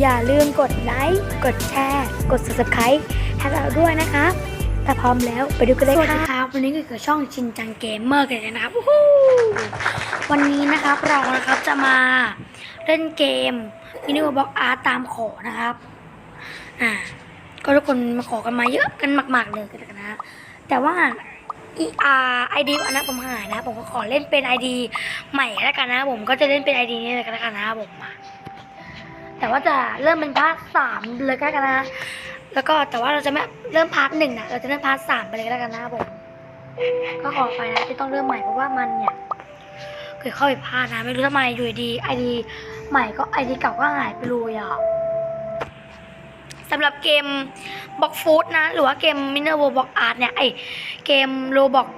อย่าลืมกดไลค์ กดแชร์ กด subscribe ให้เราด้วยนะครับถ้าพร้อมแล้วไปดูกันเลยค่ะครับวันนี้ก็คือช่องชินจังเกมเมอร์กันนะครับวันนี้นะครับเรานะครับจะมาเล่นเกมมินิวบ็อกอาร์ตามขอนะครับ อ่า ก็ทุกคนมาขอกันมาเยอะกันมากๆเลยกันนะแต่ว่าอีอาร์ไอดีอันนั้นผมหายนะ ผมก็ขอเล่นเป็นไอดีใหม่แล้วกันนะ ผมก็จะเล่นเป็นไอดีนี้เลยกันแล้วกันนะผมอะ แต่ว่าจะเริ่มเป็นพาร์ทสามเลยก็แล้วกันนะ แล้วก็แต่ว่าเราจะไม่เริ่มพาร์ทหนึ่งนะเราจะเริ่มพาร์ทสามไปเลยก็แล้วกันนะผมก็ขอไปนะที่ต้องเริ่มใหม่เพราะว่ามันเนี่ยเคยเข้าไปพลาดนะ ไม่รู้ทำไมอยู่ดีไอดีใหม่ก็ไอดีเก่าก็หายไปเลยอะสำหรับเกมบ็อกฟูดนะ หรือว่าเกมมินเนอร์โรบ็อกอาร์ตเนี่ยไอเกมโรบ็อก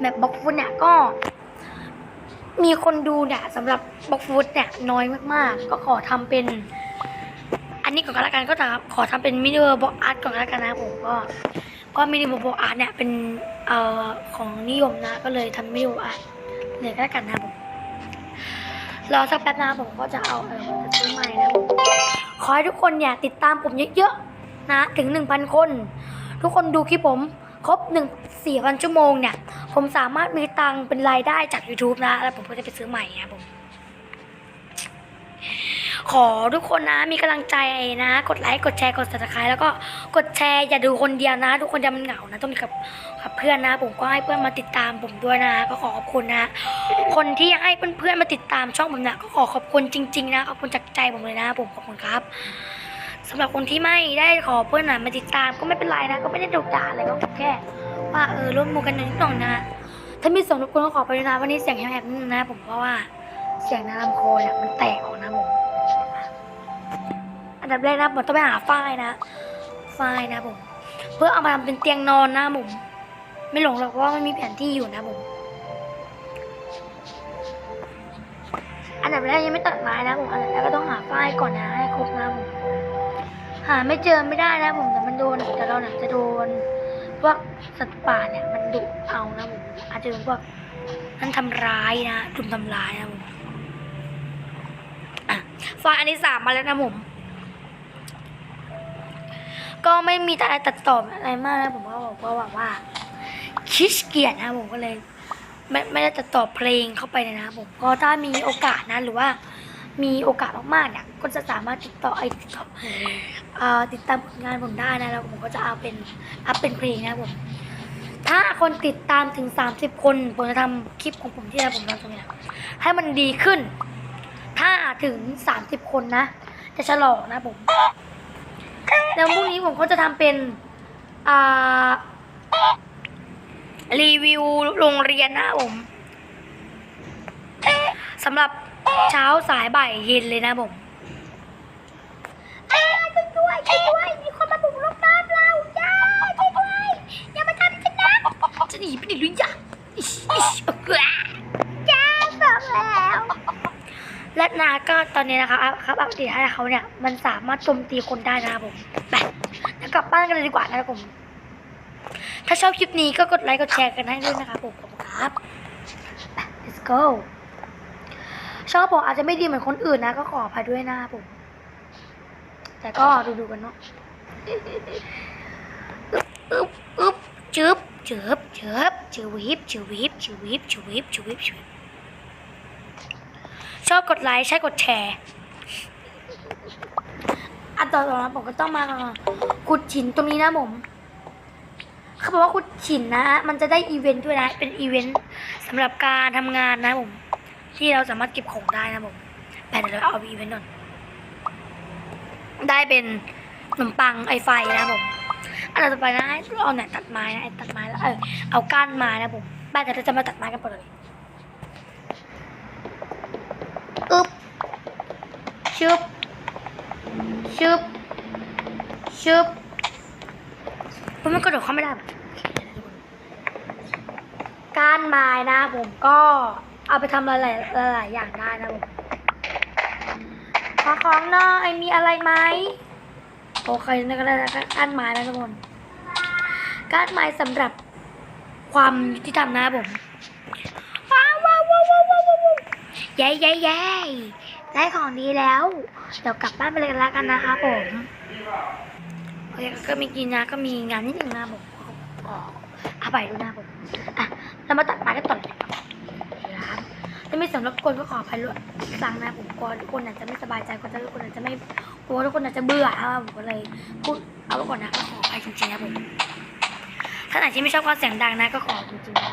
แบบบ็อกฟูดเนี่ยก็ มีคนดูเนี่ยสำหรับบ็อกฟูดเนี่ยน้อยมากๆ ก็ขอทำเป็น อันนี้ก่อนก็แล้วกันก็จะขอทำเป็นมินิเวอร์บ็อกอาร์ตก่อนก็แล้วกันนะผมก็ก็มินิเวอร์บ็อกอาร์ตเนี่ยเป็นเอ่อของนิยมนะก็เลยทำมินิเวอร์อาร์ตเลยก็แล้วกันนะผมรอสักแป๊บนะผมก็จะเอาเออจะซื้อใหม่นะผมขอให้ทุกคนเนี่ยติดตามผมเยอะๆนะถึง 1,000 คน ทุกคนดูคลิปผม ครบ1 4,000ชั่วโมงเนี่ย ผมสามารถมีตังเป็นรายได้จาก YouTube นะ แล้วผมก็จะไปซื้อใหม่นะผม ขอทุกคนนะมีกำลังใจนะ กดไลค์ กดแชร์ กด subscribe แล้วก็กดแชร์อย่าดูคนเดียวนะ ทุกคนจะมันเหงานะ ต้องมีกับกับเพื่อนนะ ผมก็ให้เพื่อนมาติดตามผมด้วยนะ ก็ขอขอบคุณนะ คนที่ให้เพื่อนๆมาติดตามช่องผมเนี่ยก็ขอขอบคุณจริง ๆ นะขอบคุณจากใจผมเลยนะ ผมขอบคุณครับ สำหรับคนที่ไม่ได้ขอเพื่อนนะมาติดตามก็ไม่เป็นไรนะ ก็ไม่ได้ดุด่าอะไรก็แค่ ว่าเออร่วมมือกันนิดหน่อยนะถ้ามีส่งทุกคนก็ขอไปด้วยนะวันนี้เสียงแหบๆนิดนึงนะ ผมเพราะว่าเสียงในลำโพงเนี่ยมันแตกออกนะผมอันดับแรกนะผมต้องไปหาฝ้ายนะฝ้ายนะผมเพื่อเอามาทำเป็นเตียงนอนนะผมไม่หลงหรอกว่ามันมีแผนที่อยู่นะผมอันดับแรกยังไม่ตัดไม้นะผมอันดับแรกก็ต้องหาฝ้ายก่อนนะให้ครบนะผม หาไม่เจอไม่ได้นะผมแต่มันโดนแต่เราเนี่ยจะโดนพวกสัตว์ป่าเนี่ยมันดุเอานะผมอาจจะโดนพวกนั้นทำร้ายนะกลุ่มทำร้ายนะผมอะฝ้าอันที่สามมาแล้วนะผมก็ไม่มีอะไรตัดต่ออะไรมากนะผมก็บอกว่าแบบว่าคิดเกียจนะผมก็เลย ไม่ไม่ได้ตัดต่อเพลงเข้าไปเลยนะผมก็ถ้ามีโอกาสนะหรือว่า มีโอกาสมากๆเนี่ยก็จะสามารถติดต่อไอ้ติดต่อติดตามผลงานผมได้นะแล้วผมก็จะเอาเป็นอัพเป็นเพลงนะผมถ้าคนติดตามถึง 30 คนผมจะทำคลิปของผมที่ผมทำตรงนี้ให้มันดีขึ้น ถ้าถึง 30 คนนะ จะฉลองนะผมแล้วพรุ่งนี้ผมก็จะทำเป็นอ่ารีวิวโรงเรียนนะผมสำหรับ เช้าสายบ่ายเย็นเลยนะผมช่วยด้วยช่วยด้วยมีคนมาบุกรุกบ้านเราย่าช่วยด้วยอย่ามาทำฉันนะจะหนีไปไหนหรือยังอิ๊ชอิ๊ชเอ้ยจ้าบอกแล้ว และนาก็ตอนนี้นะคะอัพครับอัปเดตให้เขาเนี่ย มันสามารถโจมตีคนได้นะครับผมไปแล้วกลับบ้านกันเลยดีกว่านะครับผม ถ้าชอบคลิปนี้ก็กดไลค์กดแชร์กันให้ด้วยนะครับผมขอบคุณครับไป let's go ชอบบอกอาจจะไม่ดีเหมือนคนอื่นนะ ก็ขออภัยด้วยนะผม แต่ก็ดูดูกันเนาะอึ๊บอึ๊บจึ๊บจึ๊บจึ๊บจึ๊บวิบจึ๊บวิบจึ๊บวิบจึ๊บวิบจึ๊บวิบจึ๊บวิบชอบกดไลค์ใช่กดแชร์อันต่อต่อมาผมก็ต้องมาขุดฉินตรงนี้นะผมเขาบอกว่าขุดฉินนะ มันจะได้อีเวนต์ด้วยนะ เป็นอีเวนต์สำหรับการทำงานนะผม ที่เราสามารถเก็บของได้นะผมแต่เดี๋ยวเราเอาอีเวนต์ก่อนได้เป็นขนมปังไอไฟนะผมอันต่อไปนะให้เอาเนี่ยตัดไม้นะไอ้ตัดไม้แล้วเออเอาก้านไม้นะผมบ้านเดี๋ยวเราจะมาตัดไม้กันหมดเลยอึบชึบชึบชึบมันกระโดดเข้าไม่ได้ปะการไม้นะผมก็ เอาไปทำหลายๆหลายอย่างได้นะผมขอของหน่อยมีอะไรไหมโอเคนี่ก็ได้แล้วก้านไม้นะทุกคนก้านไม้สำหรับความยุติธรรมนะผมว้าวว้าวว้าวว้าวว้าวเย้เย้เย้ได้ของดีแล้ว เดี๋ยวกลับบ้านไปเลยกันแล้วกันนะคะผมโอเคก็มีกินนะก็มีงานนิดนึงนะผมขอเอาไปดูนะผมอะเรามาตัดไม้กันต่อเลยครับ สำหรับคนก็ขออภัยด้วยสั่งนะผมกลัวทุกคนอาจจะไม่สบายใจกลัวทุกคนอาจจะไม่กลัวทุกคนอาจจะเบื่อครับผมก็เลยพูดเอาไว้ก่อนนะก็ขออภัยจริงๆนะผมถ้าไหนที่ไม่ชอบความเสียงดังนะก็ขอจริงๆนะ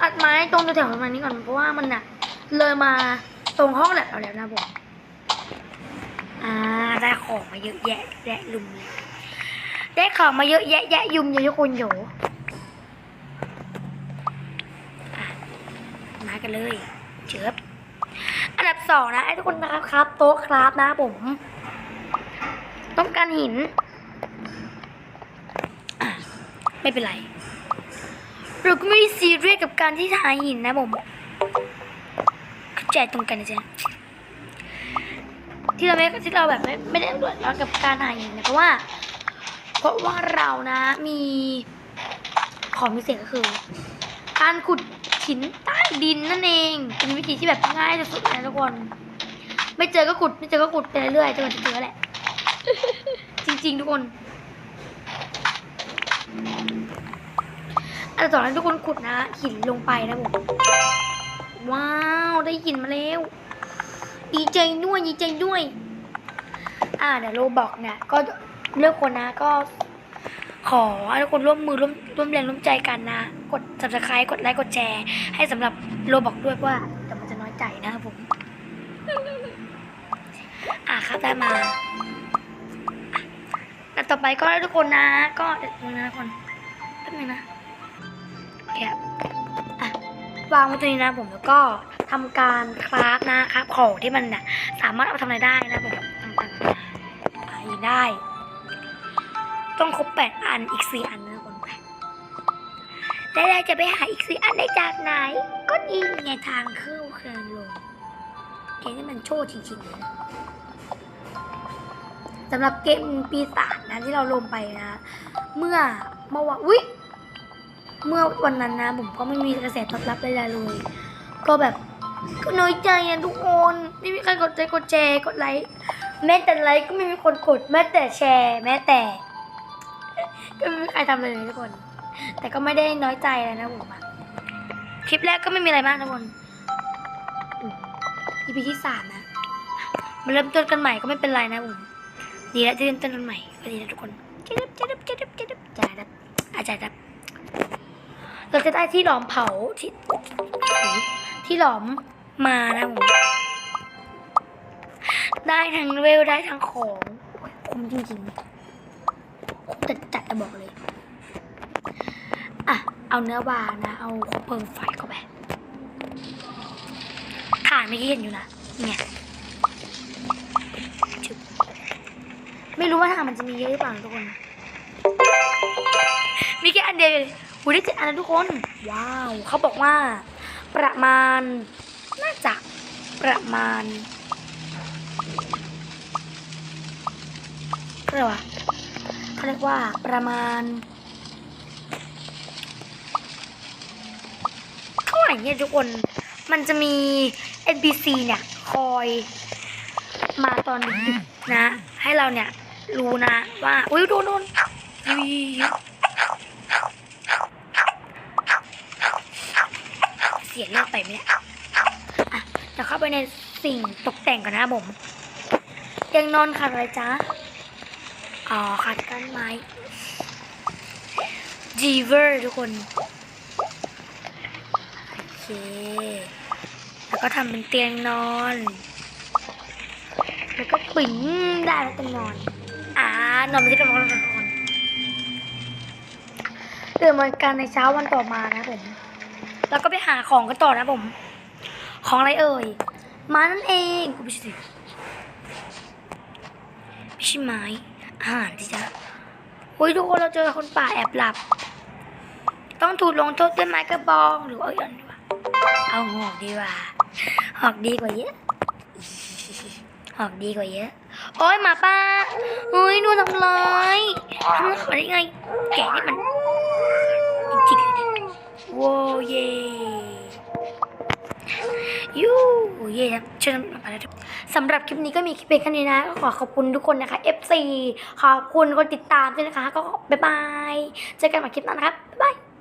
ตัดไม้ตรงแถวๆประมาณนี้ก่อนเพราะว่ามันน่ะ เลยมาตรงห้องแลบเราแล้วนะผมอ่าได้ของมาเยอะแยะแยะลุมเลยได้ของมาเยอะแยะแยะยุมเยอะทุกคนโยอะมา กันเลยเจิบอันดับสองนะไอ้ทุกคนนะครับครับ โต๊ะครับนะผม ต้องการหิน ไม่เป็นไรเราก็ไม่ได้ซีเรียสกับการที่หาหินนะผมเข้าใจตรงกันนะจ๊ะที่เราไม่ที่เราแบบไม่ไม่ได้เดือดร้อนกับการหาหินนะเพราะว่า เพราะว่าเรานะมีของพิเศษก็คือ การขุด หินใต้ดินนั่นเอง เป็นวิธีที่แบบง่ายที่สุดเลยนะทุกคน ไม่เจอก็ขุด ไม่เจอก็ขุดไปเรื่อยๆจนกว่าจะเจอแหละ จริง ๆ ทุกคนอันต่อไปทุกคนขุดนะหินลงไปนะผมว้าวได้หินมาแล้ว ดีใจด้วยดีใจด้วย อ่าเดี๋ยวโรบอกเนี่ยก็เลือกคนนะก็ ขอให้ทุกคนร่วมมือร่วมร่วมแรงร่วมใจกันนะ กด subscribe กดไลค์กดแชร์ ให้สำหรับโรบอกด้วยว่าเดี๋ยวมันจะน้อยใจนะครับผม อะครับได้มาแล้วต่อไปก็ทุกคนนะ ก็เดี๋ยวนะทุกคนแป๊บนึงนะโอเคครับอะวางไว้ตรงนี้นะผมแล้วก็ทำการคราฟนะครับของที่มันน่ะสามารถเอาทำอะไรได้นะผมต่างๆไปได้ ต้องครบแปดอันอีกสี่อันนะคนไปแล้วเราจะไปหาอีกสี่อันได้จากไหน ก็ดีไงทางเข้าเคืนลงเกมนี้มันโชว์จริงๆเลยนะสำหรับเกมปีศาจนะที่เราลงไปนะ เมื่อเมื่อวันอุ๊ยเมื่อวันนั้นนะผมก็ไม่มีกระแสตอบรับใดๆเลย ก็แบบก็น้อยใจอะทุกคนไม่มีใครกดใจกดแชร์กดไลค์แม้แต่ไลค์ก็ไม่มีคนกดแม้แต่แชร์ แม้แต่ ก็ไม่มีใครทำเลยทุกคน แต่ก็ไม่ได้น้อยใจเลยนะผมอะคลิปแรกก็ไม่มีอะไรมากทุกคนอืม EP ที่สามนะ มาเริ่มต้นกันใหม่ก็ไม่เป็นไรนะผมดีแล้วที่เริ่มต้นกันใหม่ก็ดีแล้วทุกคนจะดับจะดับจะดับจะดับจะดับอาจจะดับเราจะได้ที่หลอมเผาที่ที่หลอมมานะผมได้ทั้งเวลได้ทั้งของ คุ้มจริงๆคุ้มจัดจัด จะบอกเลย อะ เอาเนื้อวานะ เอาเพิ่มไฟเข้าไปถ่านไม่อกี้เห็นอยู่นะ เนี่ย ไม่รู้ว่าถ่านมันจะมีเยอะหรือเปล่าทุกคน มีแค่อันเดียวเลยหูได้เจ็ดอันแล้วทุกคน ว้าว เขาบอกว่า ประมาณ น่าจะประมาณเรียกว่า เขาเรียกว่าประมาณเท่าไหร่เนี่ยทุกคน มันจะมี NPC เนี่ยคอยมาตอนดึกๆนะ ให้เราเนี่ยรู้นะว่า อุ้ยโดนโดนเสียเลือกไปไหมเนี่ยอะจะเข้าไปในสิ่งตกแต่งก่อนนะผมเตียงนอนขาดอะไรจ๊ะ อ๋อขาดก้นไม้จีเวอร์ทุกคน โอเค แล้วก็ทำเป็นเตียงนอน แล้วก็ปิ่งได้แล้วเตียงนอน อ่านอนไปที่กำลังนอนก่อนตื่นมากันในเช้าวันต่อมานะผม แล้วก็ไปหาของกันต่อนะผม ของอะไรเอ่ย มานั่นเองไม่ใช่สิไม่ใช่ไม้ อาหารที่จะโอ้ยทุกคนเราเจอคนป่าแอบหลับ ต้องถูกลงโทษด้วยไม้กระบองหรือเอาอย่างดีกวะเอาหอกดีกว่าหอกดีกว่าเยอะหอกดีกว่าเยอะ โอ้ยหมาป่าเฮ้ยนูทำร้ายทำอะไรได้ไง แกะนี่มันจริงๆโว้เย่ยู เย่ครับเชิญไปเลยสำหรับคลิปนี้ก็มีคลิปเพียงแค่นี้นะก็ขอขอบคุณทุกคนนะคะ FC ขอบคุณคนติดตามด้วยนะคะ ก็บ๊ายบาย เจอกันใหม่คลิปหน้านะครับบ๊ายบาย